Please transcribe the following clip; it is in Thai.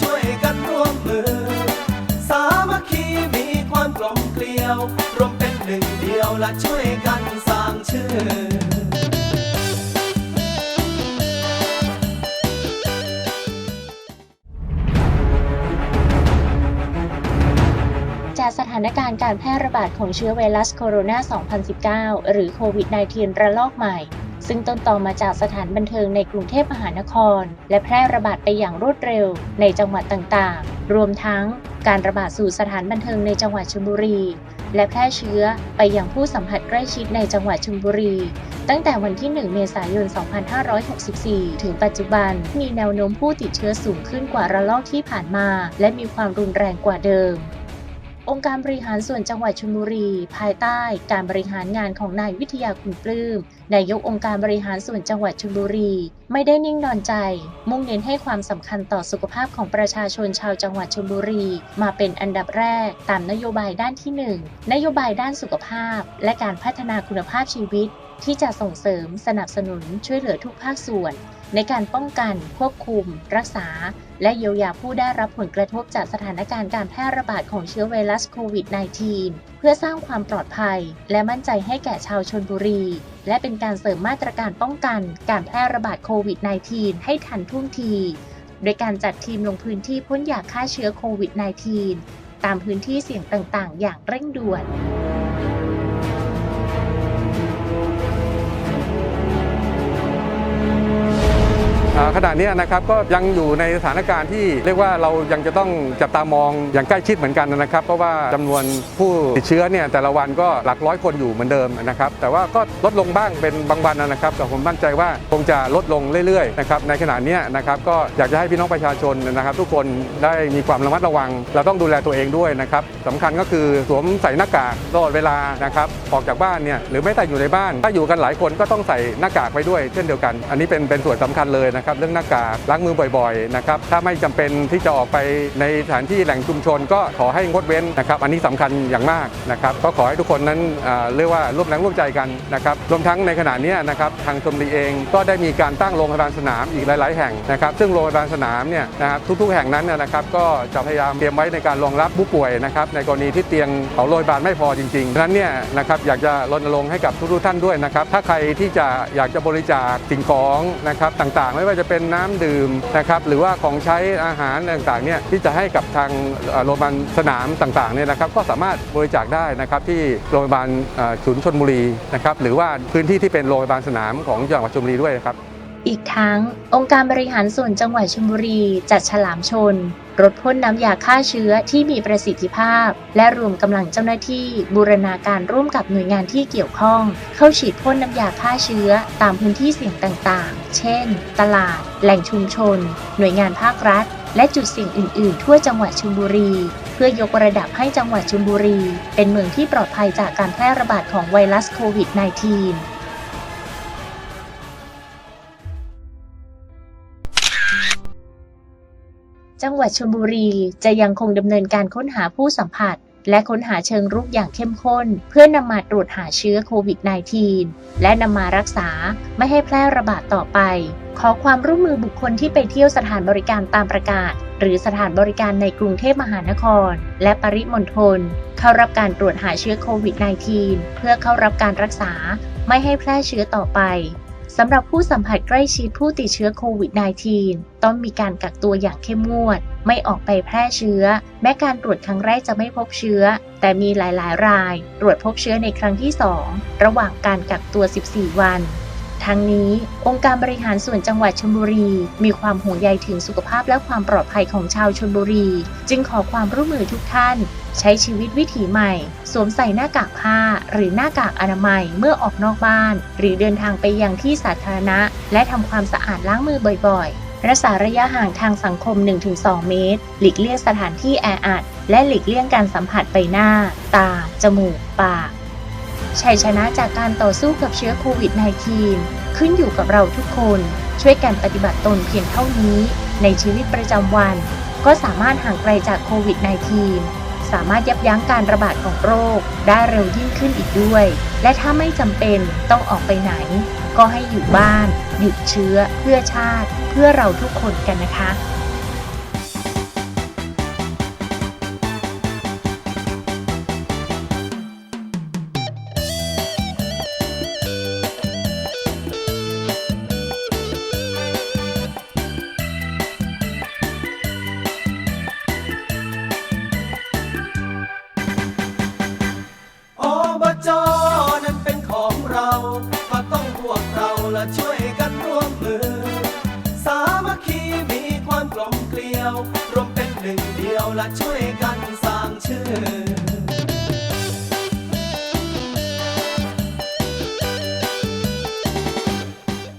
ช่วยกันร่วมมือ สามัคคีมีความกลมเกลียว รวมเป็นหนึ่งเดียวและช่วยกันสร้างชื่อจากสถานการณ์การแพร่ระบาดของเชื้อไวรัสโคโรนา 2019 หรือโควิด -19 ระลอกใหม่ ซึ่งต้นตอมาจากสถานบันเทิงในกรุงเทพมหานคร และแพร่ระบาดไปอย่างรวดเร็วในจังหวัดต่างๆ รวมทั้งการระบาดสู่สถานบันเทิงในจังหวัดชลบุรี และแพร่เชื้อไปยังผู้สัมผัสใกล้ชิดในจังหวัดชลบุรี ตั้งแต่วันที่ 1 เมษายน 2564 ถึงปัจจุบัน มีแนวโน้มผู้ติดเชื้อสูงขึ้นกว่าระลอกที่ผ่านมา และมีความรุนแรงกว่าเดิมองค์การบริหารส่วนจังหวัดชลบุรี ภายใต้การบริหารงานของนายวิทยาคุณปลื้ม นายกองค์การบริหารส่วนจังหวัดชลบุรี ไม่ได้นิ่งนอนใจ มุ่งเน้นให้ความสำคัญต่อสุขภาพของประชาชนชาวจังหวัดชลบุรี มาเป็นอันดับแรก ตามนโยบายด้านที่ 1 นโยบายด้านสุขภาพ และการพัฒนาคุณภาพชีวิต ที่จะส่งเสริมสนับสนุนช่วยเหลือทุกภาคส่วน ในการป้องกัน ควบคุม รักษา และเยียวยาผู้ได้รับผลกระทบจากสถานการณ์การแพร่ระบาดของเชื้อไวรัสโควิด -19 เพื่อสร้างความปลอดภัย และมั่นใจให้แก่ชาวชนบุรี และเป็นการเสริมมาตรการป้องกัน การแพร่ระบาดโควิด -19 ให้ทันท่วงที โดยการจัดทีมลงพื้นที่พ่นยาฆ่าเชื้อโควิด -19 ตามพื้นที่เสี่ยงต่างๆ อย่างเร่งด่วน ขณะนี้นะครับก็ยังอยู่ในสถานการณ์ที่เรียกว่าเรายังจะต้องจับตามองอย่างใกล้ชิดเหมือนกันนะครับ เพราะว่าจำนวนผู้ติดเชื้อเนี่ยแต่ละวันก็หลักร้อยคนอยู่เหมือนเดิมนะครับ แต่ว่าก็ลดลงบ้างเป็นบางวันนะครับแต่ผมมั่นใจว่าคงจะลดลงเรื่อยๆนะครับในขณะนี้นะครับก็อยากจะให้พี่น้องประชาชนนะครับ ทุกคนได้มีความระมัดระวัง เราต้องดูแลตัวเองด้วยนะครับสำคัญก็คือสวมใส่หน้ากากตลอดเวลานะครับออกจากบ้านเนี่ยหรือไม่แต่อยู่ในบ้าน ถ้าอยู่กันหลายคนก็ต้องใส่หน้ากากไปด้วย เช่นเดียวกัน อันนี้เป็นเป็นส่วนสำคัญเลยนะครับรื่องหน้ากากล้างมือบ่อยๆนะครับถ้าไม่จำเป็นที่จะออกไปในสถานที่แหล่งชุมชน ก็ขอให้งดเว้นนะครับอันนี้สำคัญอย่างมากนะครับก็ขอให้ทุกคนนั้นเรียกว่าร่วมแรงร่วมใจกันนะครับรวมทั้งในขณะนี้นะครับทางชมรีเองก็ได้มีการตั้งโรงพยาบาลสนามอีกหลาย ๆ แห่งนะครับซึ่งโรงพยาบาลสนามเนี่ยนะครับทุก ๆ แห่งนั้นนยนะครับก็จะพยายามเตรียมไว้ในการรองรับผู้ป่วยนะครับในกรณีที่เตียงของโรงพยาบาลไม่พอจริงๆดังนั้นเนี่ยนะครับอยากจะรณรงค์ให้กับทุกๆท่านด้วยนะครับถ้าใครที่จะอยากจะบริจาคสิ่งของนะครับต่างๆ ไม่ว่าจะเป็นน้ำดื่มนะครับหรือว่าของใช้อาหารต่างๆเนี่ยที่จะให้กับทางโรงพยาบาลสนามต่างๆเนี่ยนะครับก็สามารถบริจาคได้นะครับที่โรงพยาบาลศูนย์ชนบุรีนะครับหรือว่าพื้นที่ที่เป็นโรงพยาบาลสนามของจังหวัดชลบุรีด้วยนะครับอีกทั้งองค์การบริหารส่วนจังหวัดชลบุรีจัดฉลามชน รถพ่นน้ำยาฆ่าเชื้อที่มีประสิทธิภาพ และรวมกำลังเจ้าหน้าที่ บูรณาการร่วมกับหน่วยงานที่เกี่ยวข้อง เข้าฉีดพ่นน้ำยาฆ่าเชื้อ ตามพื้นที่เสี่ยงต่างๆ เช่น ตลาด แหล่งชุมชน หน่วยงานภาครัฐ และจุดเสี่ยงอื่น ๆ ทั่วจังหวัดชลบุรี เพื่อยกระดับให้จังหวัดชลบุรี เป็นเมืองที่ปลอดภัยจากการแพร่ระบาดของไวรัสโควิด -19 จังหวัดชลบุรีจะยังคงดำเนินการค้นหาผู้สัมผัส และค้นหาเชิงรุกอย่างเข้มข้น เพื่อนำมาตรวจหาเชื้อโควิด -19 และนำมารักษาไม่ให้แพร่ระบาดต่อไป ขอความร่วมมือบุคคลที่ไปเที่ยวสถานบริการตามประกาศ หรือสถานบริการในกรุงเทพมหานคร และปริมณฑลเข้ารับการตรวจหาเชื้อโควิด -19 เพื่อเข้ารับการรักษาไม่ให้แพร่เชื้อต่อไป สำหรับผู้สัมผัสใกล้ชิดผู้ติดเชื้อโควิด -19 ต้องมีการกักตัวอย่างเข้มงวด ไม่ออกไปแพร่เชื้อ แม้การตรวจครั้งแรกจะไม่พบเชื้อ แต่มีหลายๆ ราย ตรวจพบเชื้อในครั้งที่ 2 ระหว่างการกักตัว 14 วัน ทั้งนี้องค์การบริหารส่วนจังหวัดชลบุรี มีความห่วงใยถึงสุขภาพและความปลอดภัยของชาวชลบุรี จึงขอความร่วมมือทุกท่าน ใช้ชีวิตวิถีใหม่ สวมใส่หน้ากากผ้า หรือหน้ากากอนามัยเมื่อออกนอกบ้าน หรือเดินทางไปยังที่สาธารณะ และทำความสะอาดล้างมือบ่อยๆ รักษาระยะห่างทางสังคม 1-2 เมตร หลีกเลี่ยงสถานที่แออัด และหลีกเลี่ยงการสัมผัสใบหน้า ตา จมูก ปาก ชัยชนะจากการต่อสู้กับเชื้อโควิด -19 ขึ้นอยู่กับเราทุกคน ช่วยกันปฏิบัติตนเพียงเท่านี้ ในชีวิตประจำวัน ก็สามารถห่างไกลจากโควิด -19 สามารถยับยั้งการระบาดของโรค ได้เร็วยิ่งขึ้นอีกด้วย และถ้าไม่จำเป็นต้องออกไปไหน ก็ให้อยู่บ้าน หยุดเชื้อ เพื่อชาติ เพื่อเราทุกคนกันนะคะ ก็ต้องพวกเราละช่วยกันร่วมมือ สามัคคีมีความกลมเกลียว รวมเป็นหนึ่งเดียวและช่วยกันสร้างชื่อ